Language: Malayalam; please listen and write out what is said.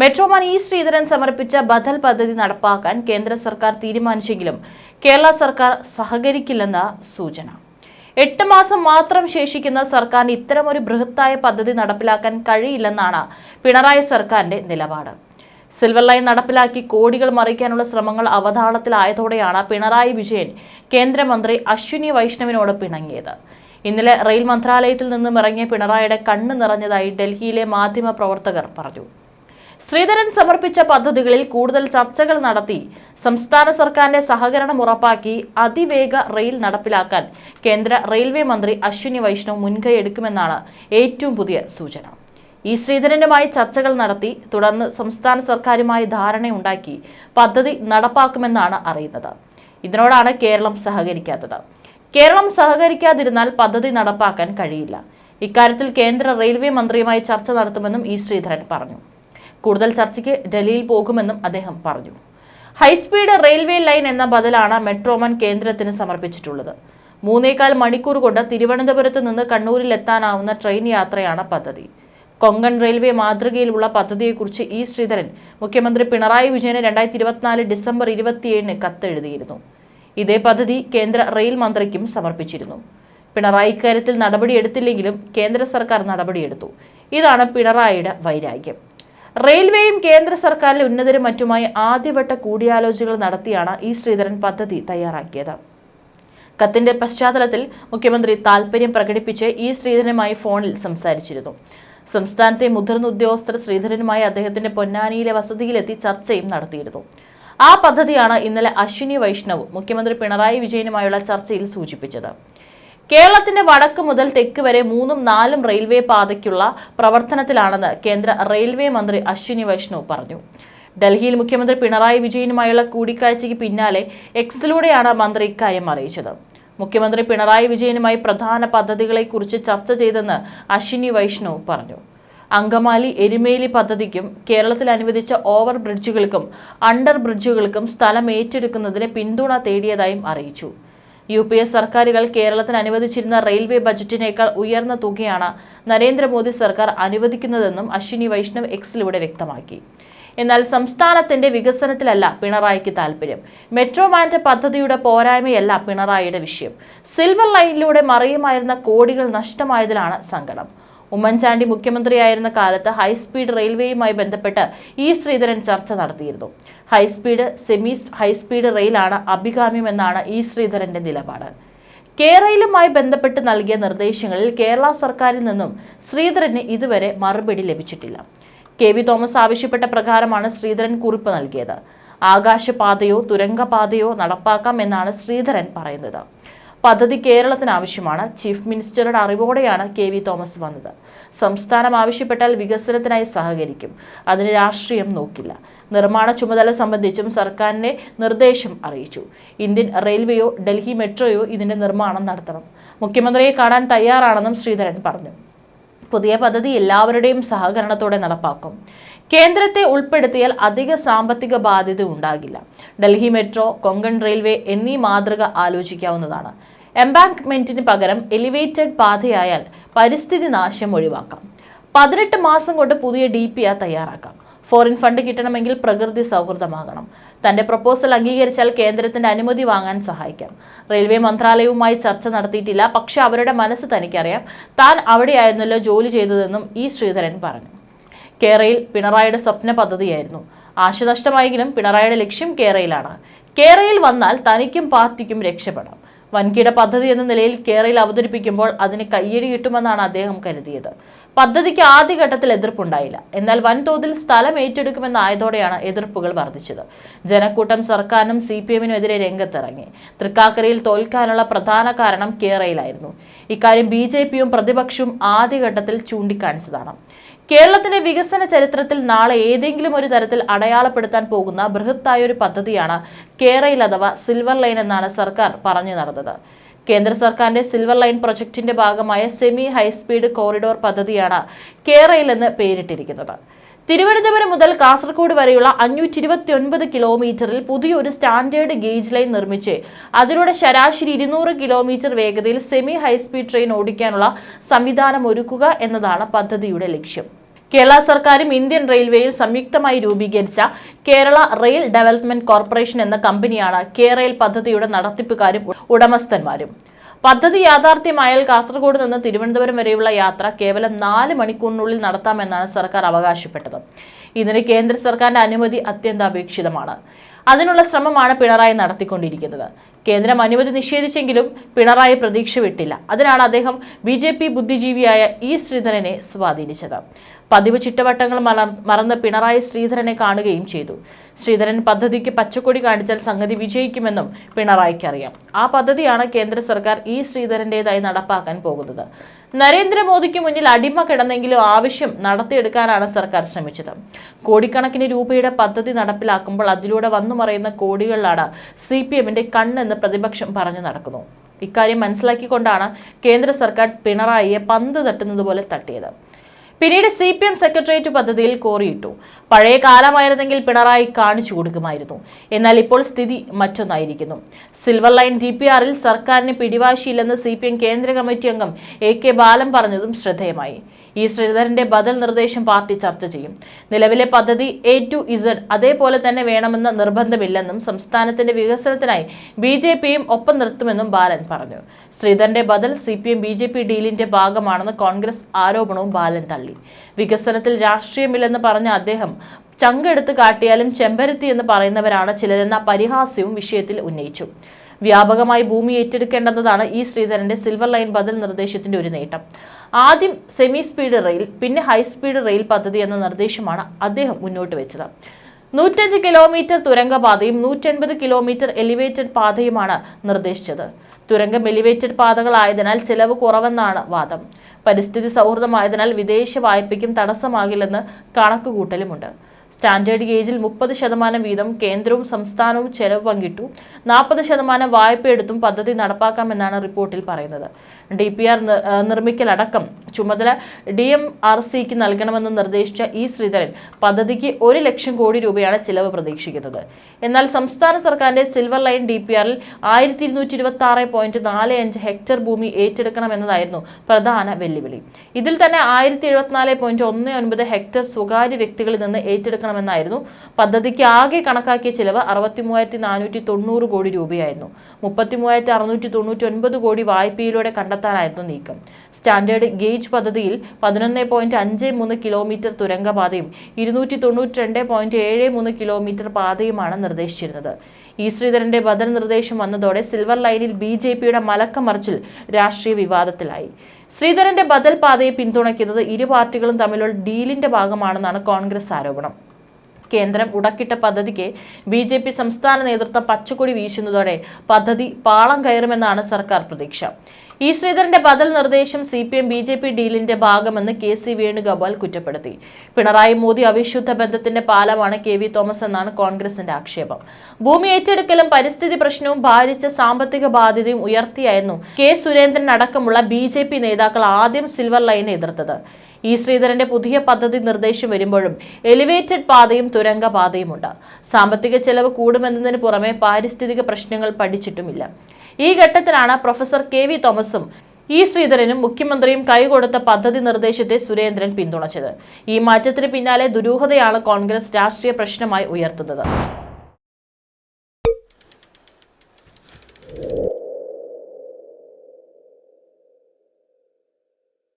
മെട്രോമാൻ ഇ ശ്രീധരൻ സമർപ്പിച്ച ബദൽ പദ്ധതി നടപ്പാക്കാൻ കേന്ദ്ര സർക്കാർ തീരുമാനിച്ചെങ്കിലും കേരള സർക്കാർ സഹകരിക്കില്ലെന്ന സൂചന. എട്ട് മാസം മാത്രം ശേഷിക്കുന്ന സർക്കാരിന് ഇത്തരമൊരു ബൃഹത്തായ പദ്ധതി നടപ്പിലാക്കാൻ കഴിയില്ലെന്നാണ് പിണറായി സർക്കാരിന്റെ നിലപാട്. സിൽവർ ലൈൻ നടപ്പിലാക്കി കോടികൾ മറിക്കാനുള്ള ശ്രമങ്ങൾ അവതാളത്തിലായതോടെയാണ് പിണറായി വിജയൻ കേന്ദ്രമന്ത്രി അശ്വിനി വൈഷ്ണവിനോട് പിണങ്ങിയത്. ഇന്നലെ റെയിൽ മന്ത്രാലയത്തിൽ നിന്നും ഇറങ്ങിയ പിണറായിയുടെ കണ്ണ് നിറഞ്ഞതായി ഡൽഹിയിലെ മാധ്യമ പ്രവർത്തകർ പറഞ്ഞു. ശ്രീധരൻ സമർപ്പിച്ച പദ്ധതികളിൽ കൂടുതൽ ചർച്ചകൾ നടത്തി സംസ്ഥാന സർക്കാരിന്റെ സഹകരണം ഉറപ്പാക്കി അതിവേഗ റെയിൽ നടപ്പിലാക്കാൻ കേന്ദ്ര റെയിൽവേ മന്ത്രി അശ്വിനി വൈഷ്ണവ് മുൻകൈ എടുക്കുമെന്നാണ് ഏറ്റവും പുതിയ സൂചന. ഈ ശ്രീധരനുമായി ചർച്ചകൾ നടത്തി തുടർന്ന് സംസ്ഥാന സർക്കാരുമായി ധാരണയുണ്ടാക്കി പദ്ധതി നടപ്പാക്കുമെന്നാണ് അറിയുന്നത്. ഇതിനോടാണ് കേരളം സഹകരിക്കാത്തത്. കേരളം സഹകരിക്കാതിരുന്നാൽ പദ്ധതി നടപ്പാക്കാൻ കഴിയില്ല. ഇക്കാര്യത്തിൽ കേന്ദ്ര റെയിൽവേ മന്ത്രിയുമായി ചർച്ച നടത്തുമെന്നും ഇ ശ്രീധരൻ പറഞ്ഞു. കൂടുതൽ ചർച്ചയ്ക്ക് ഡൽഹിയിൽ പോകുമെന്നും അദ്ദേഹം പറഞ്ഞു. ഹൈസ്പീഡ് റെയിൽവേ ലൈൻ എന്ന ബദലാണ് മെട്രോമൻ കേന്ദ്രത്തിന് സമർപ്പിച്ചിട്ടുള്ളത്. മൂന്നേകാൽ മണിക്കൂർ കൊണ്ട് തിരുവനന്തപുരത്ത് നിന്ന് കണ്ണൂരിൽ എത്താനാവുന്ന ട്രെയിൻ യാത്രയാണ് പദ്ധതി. കൊങ്കൺ റെയിൽവേ മാതൃകയിലുള്ള പദ്ധതിയെക്കുറിച്ച് ഇ. ശ്രീധരൻ മുഖ്യമന്ത്രി പിണറായി വിജയന് രണ്ടായിരത്തി ഇരുപത്തിനാല് ഡിസംബർ ഇരുപത്തിയേഴിന് കത്തെഴുതിയിരുന്നു. ഇതേ പദ്ധതി കേന്ദ്ര റെയിൽ മന്ത്രിക്കും സമർപ്പിച്ചിരുന്നു. പിണറായി ഇക്കാര്യത്തിൽ നടപടിയെടുത്തില്ലെങ്കിലും കേന്ദ്ര സർക്കാർ നടപടിയെടുത്തു. ഇതാണ് പിണറായിയുടെ വൈരാഗ്യം. റെയിൽവേയും കേന്ദ്ര സർക്കാരിലെ ഉന്നതരും മറ്റുമായി ആദ്യവട്ട കൂടിയാലോചനകൾ നടത്തിയാണ് ഈ ശ്രീധരൻ പദ്ധതി തയ്യാറാക്കിയത്. കത്തിന്റെ പശ്ചാത്തലത്തിൽ മുഖ്യമന്ത്രി താൽപര്യം പ്രകടിപ്പിച്ച് ഈ ശ്രീധരനുമായി ഫോണിൽ സംസാരിച്ചിരുന്നു. സംസ്ഥാനത്തെ മുതിർന്ന ഉദ്യോഗസ്ഥർ ശ്രീധരനുമായി അദ്ദേഹത്തിന്റെ പൊന്നാനിയിലെ വസതിയിലെത്തി ചർച്ചയും നടത്തിയിരുന്നു. ആ പദ്ധതിയാണ് ഇന്നലെ അശ്വിനി വൈഷ്ണവ് മുഖ്യമന്ത്രി പിണറായി വിജയനുമായുള്ള ചർച്ചയിൽ സൂചിപ്പിച്ചത്. കേരളത്തിന്റെ വടക്ക് മുതൽ തെക്ക് വരെ മൂന്നും നാലും റെയിൽവേ പാതയ്ക്കുള്ള പ്രവർത്തനത്തിലാണെന്ന് കേന്ദ്ര റെയിൽവേ മന്ത്രി അശ്വിനി വൈഷ്ണവ് പറഞ്ഞു. ഡൽഹിയിൽ മുഖ്യമന്ത്രി പിണറായി വിജയനുമായുള്ള കൂടിക്കാഴ്ചയ്ക്ക് പിന്നാലെ എക്സിലൂടെയാണ് മന്ത്രി ഇക്കാര്യം അറിയിച്ചത്. മുഖ്യമന്ത്രി പിണറായി വിജയനുമായി പ്രധാന പദ്ധതികളെക്കുറിച്ച് ചർച്ച ചെയ്തെന്ന് അശ്വിനി വൈഷ്ണവ് പറഞ്ഞു. അങ്കമാലി എരുമേലി പദ്ധതിക്കും കേരളത്തിൽ അനുവദിച്ച ഓവർ ബ്രിഡ്ജുകൾക്കും അണ്ടർ ബ്രിഡ്ജുകൾക്കും സ്ഥലം ഏറ്റെടുക്കുന്നതിന് പിന്തുണ തേടിയതായും അറിയിച്ചു. യു പി എ സർക്കാരുകൾ കേരളത്തിന് അനുവദിച്ചിരുന്ന റെയിൽവേ ബജറ്റിനേക്കാൾ ഉയർന്ന തുകയാണ് നരേന്ദ്രമോദി സർക്കാർ അനുവദിക്കുന്നതെന്നും അശ്വിനി വൈഷ്ണവ് എക്സിലൂടെ വ്യക്തമാക്കി. എന്നാൽ സംസ്ഥാനത്തിന്റെ വികസനത്തിലല്ല പിണറായിക്ക് താല്പര്യം മെട്രോമാന്റെ പദ്ധതിയുടെ പോരായ്മയല്ല പിണറായിയുടെ വിഷയം. സിൽവർ ലൈനിലൂടെ മറിയുമായിരുന്ന കോടികൾ നഷ്ടമായതിലാണ് സങ്കടം. ഉമ്മൻചാണ്ടി മുഖ്യമന്ത്രിയായിരുന്ന കാലത്ത് ഹൈസ്പീഡ് റെയിൽവേയുമായി ബന്ധപ്പെട്ട് ഇ ശ്രീധരൻ ചർച്ച നടത്തിയിരുന്നു. High speed semi high speed റെയിലാണ് അഭികാമ്യമെന്നാണ് ഇ. ശ്രീധരന്റെ നിലപാട്. കേരളയിലുമായി ബന്ധപ്പെട്ട് നൽകിയ നിർദ്ദേശങ്ങളിൽ കേരള സർക്കാരിൽ നിന്നും ശ്രീധരന് ഇതുവരെ മറുപടി ലഭിച്ചിട്ടില്ല. കെ. വി. തോമസ് ആവശ്യപ്പെട്ട പ്രകാരമാണ് ശ്രീധരൻ കുറിപ്പ് നൽകിയത്. ആകാശപാതയോ തുരങ്കപാതയോ നടപ്പാക്കാം എന്നാണ് ശ്രീധരൻ പറയുന്നത്. പദ്ധതി കേരളത്തിന് ആവശ്യമാണ് ചീഫ് മിനിസ്റ്ററുടെ അറിവോടെയാണ് കെ വി തോമസ് വന്നത്. സംസ്ഥാനം ആവശ്യപ്പെട്ടാൽ വികസനത്തിനായി സഹകരിക്കും. അതിന് രാഷ്ട്രീയം നോക്കില്ല. നിർമ്മാണ ചുമതല സംബന്ധിച്ചും സർക്കാരിനെ നിർദ്ദേശം അറിയിച്ചു. ഇന്ത്യൻ റെയിൽവേയോ ഡൽഹി മെട്രോയോ ഇതിന്റെ നിർമ്മാണം നടത്തണം. മുഖ്യമന്ത്രിയെ കാണാൻ തയ്യാറാണെന്നും ശ്രീധരൻ പറഞ്ഞു. പുതിയ പദ്ധതി എല്ലാവരുടെയും സഹകരണത്തോടെ നടപ്പാക്കും. കേന്ദ്രത്തെ ഉൾപ്പെടുത്തിയാൽ അധിക സാമ്പത്തിക ബാധ്യത ഉണ്ടാകില്ല. ഡൽഹി മെട്രോ കൊങ്കൺ റെയിൽവേ എന്നീ മാതൃക ആലോചിക്കാവുന്നതാണ്. എംബാങ്ക്മെന്റിന് പകരം എലിവേറ്റഡ് പാതയായാൽ പരിസ്ഥിതി നാശം ഒഴിവാക്കാം. പതിനെട്ട് മാസം കൊണ്ട് പുതിയ ഡി പി ആർ തയ്യാറാക്കാം. ഫോറിൻ ഫണ്ട് കിട്ടണമെങ്കിൽ പ്രകൃതി സൗഹൃദമാകണം. തന്റെ പ്രപ്പോസൽ അംഗീകരിച്ചാൽ കേന്ദ്രത്തിന്റെ അനുമതി വാങ്ങാൻ സഹായിക്കാം. റെയിൽവേ മന്ത്രാലയവുമായി ചർച്ച നടത്തിയിട്ടില്ല. പക്ഷെ അവരുടെ മനസ്സ് തനിക്കറിയാം. താൻ അവിടെയായിരുന്നല്ലോ ജോലി ചെയ്തതെന്നും ഇ ശ്രീധരൻ പറഞ്ഞു. കേരയിൽ പിണറായിയുടെ സ്വപ്ന പദ്ധതിയായിരുന്നു. ആശനഷ്ടമായെങ്കിലും പിണറായിയുടെ ലക്ഷ്യം കേരയിലാണ്. കേരയിൽ വന്നാൽ തനിക്കും പാർട്ടിക്കും രക്ഷപ്പെടാം. വൻകിട പദ്ധതി എന്ന നിലയിൽ കേരളയിൽ അവതരിപ്പിക്കുമ്പോൾ അതിന് കയ്യടി കിട്ടുമെന്നാണ് അദ്ദേഹം കരുതിയത്. പദ്ധതിക്ക് ആദ്യഘട്ടത്തിൽ എതിർപ്പുണ്ടായില്ല. എന്നാൽ വൻതോതിൽ സ്ഥലം ഏറ്റെടുക്കുമെന്നായതോടെയാണ് എതിർപ്പുകൾ വർദ്ധിച്ചത്. ജനക്കൂട്ടം സർക്കാരിനും സി പി എമ്മിനും എതിരെ രംഗത്തിറങ്ങി. തൃക്കാക്കരയിൽ തോൽക്കാനുള്ള പ്രധാന കാരണം കേരളയിലായിരുന്നു ഇക്കാര്യം ബി ജെ പിയും പ്രതിപക്ഷവും ആദ്യഘട്ടത്തിൽ ചൂണ്ടിക്കാണിച്ചതാണ്. കേരളത്തിന്റെ വികസന ചരിത്രത്തിൽ നാളെ ഏതെങ്കിലും ഒരു തരത്തിൽ അടയാളപ്പെടുത്താൻ പോകുന്ന ബൃഹത്തായ ഒരു പദ്ധതിയാണ് കേരയിൽ അഥവാ സിൽവർ ലൈൻ എന്നാണ് സർക്കാർ പറഞ്ഞു നടന്നത്. കേന്ദ്ര സർക്കാരിന്റെ സിൽവർ ലൈൻ പ്രൊജക്ടിന്റെ ഭാഗമായ സെമി ഹൈസ്പീഡ് കോറിഡോർ പദ്ധതിയാണ് കേരയിൽ എന്ന് പേരിട്ടിരിക്കുന്നത്. തിരുവനന്തപുരം മുതൽ കാസർഗോഡ് വരെയുള്ള അഞ്ഞൂറ്റി ഇരുപത്തി ഒൻപത് കിലോമീറ്ററിൽ പുതിയൊരു സ്റ്റാൻഡേർഡ് ഗേജ് ലൈൻ നിർമ്മിച്ച് അതിലൂടെ ശരാശരി ഇരുന്നൂറ് കിലോമീറ്റർ വേഗതയിൽ സെമി ഹൈസ്പീഡ് ട്രെയിൻ ഓടിക്കാനുള്ള സംവിധാനം ഒരുക്കുക എന്നതാണ് പദ്ധതിയുടെ ലക്ഷ്യം. കേരള സർക്കാരും ഇന്ത്യൻ റെയിൽവേയിൽ സംയുക്തമായി രൂപീകരിച്ച കേരള റെയിൽ ഡെവലപ്മെന്റ് കോർപ്പറേഷൻ എന്ന കമ്പനിയാണ് കേരയിൽ പദ്ധതിയുടെ നടത്തിപ്പുകാരും ഉടമസ്ഥന്മാരും. പദ്ധതി യാഥാർത്ഥ്യമായാൽ കാസർഗോഡ് നിന്ന് തിരുവനന്തപുരം വരെയുള്ള യാത്ര കേവലം നാല് മണിക്കൂറിനുള്ളിൽ നടത്താമെന്നാണ് സർക്കാർ അവകാശപ്പെട്ടത്. ഇതിന് കേന്ദ്ര സർക്കാരിന്റെ അനുമതി അത്യന്താപേക്ഷിതമാണ്. അതിനുള്ള ശ്രമമാണ് പിണറായി നടത്തിക്കൊണ്ടിരിക്കുന്നത്. കേന്ദ്രം അനുമതി നിഷേധിച്ചെങ്കിലും പിണറായി പ്രതീക്ഷ വിട്ടില്ല അതിനാണ് അദ്ദേഹം ബി ജെ പി ബുദ്ധിജീവിയായ ഇ ശ്രീധരനെ സ്വാധീനിച്ചത്. പതിവ് ചിട്ടവട്ടങ്ങൾ മലർ- മറന്ന് പിണറായി ശ്രീധരനെ കാണുകയും ചെയ്തു. ശ്രീധരൻ പദ്ധതിക്ക് പച്ചക്കൊടി കാണിച്ചാൽ സംഗതി വിജയിക്കുമെന്നും പിണറായിക്ക് അറിയാം ആ പദ്ധതിയാണ് കേന്ദ്ര സർക്കാർ ഇ ശ്രീധരന്റേതായി നടപ്പാക്കാൻ പോകുന്നത്. നരേന്ദ്രമോദിക്ക് മുന്നിൽ അടിമ കിടന്നെങ്കിലും ആവശ്യം നടത്തിയെടുക്കാനാണ് സർക്കാർ ശ്രമിച്ചത്. കോടിക്കണക്കിന് രൂപയുടെ പദ്ധതി നടപ്പിലാക്കുമ്പോൾ അതിലൂടെ വന്നു മറയുന്ന കോടികളിലാണ് സി പി എമ്മിന്റെ കണ്ണെന്ന് പ്രതിപക്ഷം പറഞ്ഞു നടക്കുന്നു. ഇക്കാര്യം മനസ്സിലാക്കിക്കൊണ്ടാണ് കേന്ദ്ര സർക്കാർ പിണറായിയെ പന്ത് തട്ടുന്നത് പോലെ തട്ടിയത്. പിന്നീട് സി പി എം സെക്രട്ടേറിയറ്റ് പദ്ധതിയിൽ കോറിയിട്ടു. പഴയ കാലമായിരുന്നെങ്കിൽ പിണറായി കാണിച്ചു കൊടുക്കുമായിരുന്നു. എന്നാൽ ഇപ്പോൾ സ്ഥിതി മറ്റൊന്നായിരിക്കുന്നു. സിൽവർ ലൈൻ ഡി പി ആറിൽ സർക്കാരിന് പിടിവാശിയില്ലെന്ന് സി പി എം കേന്ദ്ര കമ്മിറ്റി അംഗം എ കെ ബാലൻ പറഞ്ഞതും ശ്രദ്ധേയമായി. ഈ ശ്രീധരന്റെ ബദൽ നിർദ്ദേശം പാർട്ടി ചർച്ച ചെയ്യും. നിലവിലെ പദ്ധതി എ ടു ഇസഡ് അതേപോലെ തന്നെ വേണമെന്ന നിർബന്ധമില്ലെന്നും സംസ്ഥാനത്തിന്റെ വികസനത്തിനായി ബി ജെ പിയും ഒപ്പം നിർത്തുമെന്നും ബാലൻ പറഞ്ഞു. ശ്രീധരന്റെ ബദൽ C P M B J P ഡീലിന്റെ ഭാഗമാണെന്ന് കോൺഗ്രസ് ആരോപണവും ബാലൻ തള്ളി. വികസനത്തിൽ രാഷ്ട്രീയമില്ലെന്ന് പറഞ്ഞ അദ്ദേഹം ചങ്കെടുത്ത് കാട്ടിയാലും ചെമ്പരത്തി എന്ന് പറയുന്നവരാണ് ചിലരെന്ന പരിഹാസ്യവും വിഷയത്തിൽ ഉന്നയിച്ചു. വ്യാപകമായി ഭൂമി ഏറ്റെടുക്കേണ്ടെന്നതാണ് ഈ ശ്രീധരന്റെ സിൽവർ ലൈൻ ബദൽ നിർദ്ദേശത്തിന്റെ ഒരു നേട്ടം. ആദ്യം സെമി സ്പീഡ് റെയിൽ പിന്നെ ഹൈസ്പീഡ് റെയിൽ പദ്ധതി എന്ന നിർദ്ദേശമാണ് അദ്ദേഹം മുന്നോട്ട് വെച്ചത്. നൂറ്റഞ്ച് കിലോമീറ്റർ തുരങ്കപാതയും നൂറ്റൻപത് കിലോമീറ്റർ എലിവേറ്റഡ് പാതയുമാണ് നിർദ്ദേശിച്ചത്. തുരങ്കം എലിവേറ്റഡ് പാതകളായതിനാൽ ചെലവ് കുറവെന്നാണ് വാദം. പരിസ്ഥിതി സൗഹൃദമായതിനാൽ വിദേശ വായ്പയ്ക്കും തടസ്സമാകില്ലെന്ന് കണക്കുകൂട്ടലുമുണ്ട്. സ്റ്റാൻഡേർഡ് ഗേജിൽ മുപ്പത് ശതമാനം വീതം കേന്ദ്രവും സംസ്ഥാനവും ചെലവ് പങ്കിട്ടു. നാൽപ്പത് ശതമാനം വായ്പയെടുത്തും പദ്ധതി നടപ്പാക്കാമെന്നാണ് റിപ്പോർട്ടിൽ പറയുന്നത്. ഡി പി ആർ നിർമ്മിക്കലടക്കം ചുമതല ഡി എം ആർ സിക്ക് നൽകണമെന്ന് നിർദ്ദേശിച്ച ഇ ശ്രീധരൻ പദ്ധതിക്ക് ഒരു ലക്ഷം കോടി രൂപയാണ് ചിലവ് പ്രതീക്ഷിക്കുന്നത്. എന്നാൽ സംസ്ഥാന സർക്കാരിന്റെ സിൽവർ ലൈൻ ഡി പി ആറിൽ ആയിരത്തി ഇരുന്നൂറ്റി ഇരുപത്തി ആറ് പോയിന്റ് നാല് അഞ്ച് ഹെക്ടർ ഭൂമി ഏറ്റെടുക്കണമെന്നതായിരുന്നു പ്രധാന വെല്ലുവിളി. ഇതിൽ തന്നെ ആയിരത്തി എഴുപത്തിനാല് പോയിന്റ് ഒന്ന് ഒൻപത് ഹെക്ടർ സ്വകാര്യ വ്യക്തികളിൽ നിന്ന് ഏറ്റെടുക്കണമെന്നായിരുന്നു പദ്ധതിക്ക് ആകെ കണക്കാക്കിയ ചിലവ് അറുപത്തി മൂവായിരത്തി നാനൂറ്റി തൊണ്ണൂറ് കോടി രൂപയായിരുന്നു. മുപ്പത്തി മൂവായിരത്തി അറുന്നൂറ്റി തൊണ്ണൂറ്റി ഒൻപത് കോടി വായ്പയിലൂടെ കണ്ടെത്താനായിരുന്നു നീക്കം. സ്റ്റാൻഡേർഡ് ഗേജ് പദ്ധതിയിൽ പതിനൊന്ന് പോയിന്റ് അഞ്ച് മൂന്ന് കിലോമീറ്റർ തുരങ്കപാതയും ഇരുന്നൂറ്റി തൊണ്ണൂറ്റി രണ്ട് പോയിന്റ് ഏഴ് മൂന്ന് കിലോമീറ്റർ പാതയുമാണ് നിർദ്ദേശിച്ചിരുന്നത്. ഈ ശ്രീധരന്റെ ബദൽ നിർദ്ദേശം വന്നതോടെ സിൽവർ ലൈനിൽ ബി ജെ പിയുടെ മലക്കമറിച്ചിൽ രാഷ്ട്രീയ വിവാദത്തിലായി. ശ്രീധരന്റെ ബദൽ പാതയെ പിന്തുണയ്ക്കുന്നത് ഇരു പാർട്ടികളും തമ്മിലുള്ള ഡീലിന്റെ ഭാഗമാണെന്നാണ് കോൺഗ്രസ് ആരോപണം. കേന്ദ്രം ഉടക്കിട്ട പദ്ധതിക്ക് ബി ജെ പി സംസ്ഥാന നേതൃത്വം പച്ചക്കൊടി വീശുന്നതോടെ പദ്ധതി പാളം കയറുമെന്നാണ് സർക്കാർ പ്രതീക്ഷ. ഈ ശ്രീധരന്റെ ബദൽ നിർദ്ദേശം C P M B J P ഡീലിന്റെ ഭാഗമെന്ന് കെ സി വേണുഗോപാൽ കുറ്റപ്പെടുത്തി. പിണറായി മോദി അവിശുദ്ധ ബന്ധത്തിന്റെ പാലമാണ് കെ വി തോമസ് എന്നാണ് കോൺഗ്രസിന്റെ ആക്ഷേപം. ഭൂമി ഏറ്റെടുക്കലും പരിസ്ഥിതി പ്രശ്നവും ഭാരിച്ച സാമ്പത്തിക ബാധ്യതയും ഉയർത്തിയായിരുന്നു കെ സുരേന്ദ്രൻ അടക്കമുള്ള ബി നേതാക്കൾ ആദ്യം സിൽവർ ലൈൻ എതിർത്തത്. ഈ ശ്രീധരന്റെ പുതിയ പദ്ധതി നിർദ്ദേശം വരുമ്പോഴും എലിവേറ്റഡ് പാതയും തുരങ്ക പാതയുമുണ്ട് സാമ്പത്തിക ചെലവ് കൂടുമെന്നതിന് പുറമെ പാരിസ്ഥിതിക പ്രശ്നങ്ങൾ പഠിച്ചിട്ടുമില്ല. ഈ ഘട്ടത്തിലാണ് പ്രൊഫസർ കെ വി തോമസും ഇ ശ്രീധരനും മുഖ്യമന്ത്രിയും കൈകൊടുത്ത പദ്ധതി നിർദ്ദേശത്തെ സുരേന്ദ്രൻ പിന്തുണച്ചത്. ഈ മാറ്റത്തിന് പിന്നാലെ ദുരൂഹതയാണ് കോൺഗ്രസ് രാഷ്ട്രീയ പ്രശ്നമായി ഉയർത്തുന്നത്.